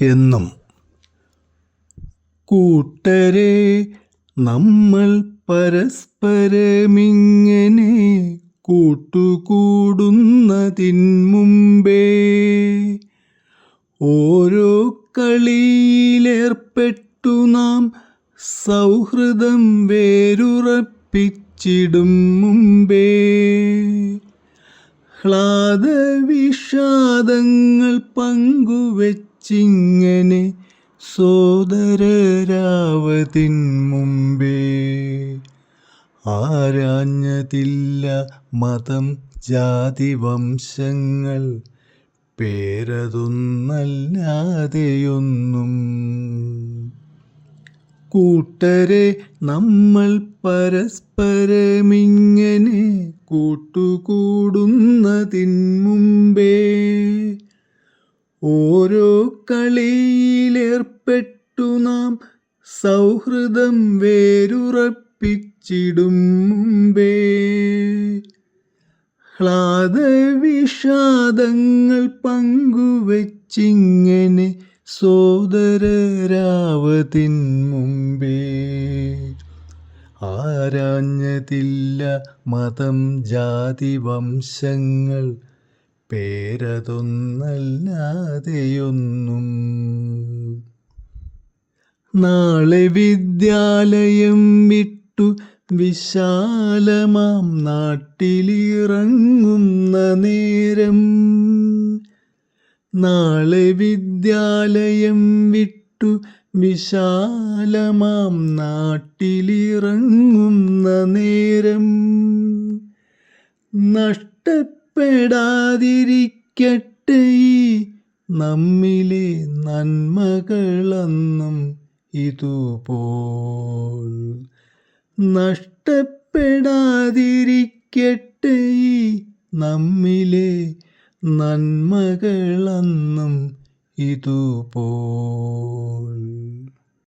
എന്നും. കൂട്ടരെ നമ്മൾ പരസ്പരമിങ്ങനെ കൂട്ടുകൂടുന്നതിന്മുമ്പേ ഓരോ കളിയിലേർപ്പെട്ടു നാം സൗഹൃദം വേരുറപ്പിച്ചിടും മുമ്പേ. ഹ്ലാദവിഷാദങ്ങൾ പങ്കുവച്ചിങ്ങനെ സോദരരാവതിൻ മുമ്പേ. ആരാഞ്ഞതില്ല മതം ജാതി വംശങ്ങൾ പേരതൊന്നല്ലാതെയൊന്നും. കൂട്ടരെ നമ്മൾ പരസ്പരമിങ്ങനെ കൂട്ടുകൂടുന്നതിൻ മുമ്പേ. ഓരോ കളിയിലേർപ്പെട്ടു നാം സൗഹൃദം വേരുറപ്പിച്ചിടും മുമ്പേ ഹ്ലാദവിഷാദങ്ങൾ പങ്കുവച്ചിങ്ങനെ സോദരരാവതിൻ മുമ്പേ. ആരാഞ്ഞതില്ല മതം ജാതി വംശങ്ങൾ പേരതൊന്നല്ലാതെയൊന്നും. നാളെ വിദ്യാലയം വിട്ടു വിശാലമാം നാട്ടിലിറങ്ങുന്ന നേരം. നാളെ വിദ്യാലയം വിട്ടു വിശാലമാം നാട്ടിലിറങ്ങുന്ന നേരം. നഷ്ടപ്പെടാതിരിക്കട്ടെ ഈ നമ്മിലെ നന്മകളെന്നും ഇതുപോൽ നഷ്ടപ്പെടാതിരിക്കട്ടെ. നമ്മിലെ നന്മകളെന്നും ഇതുപോൽ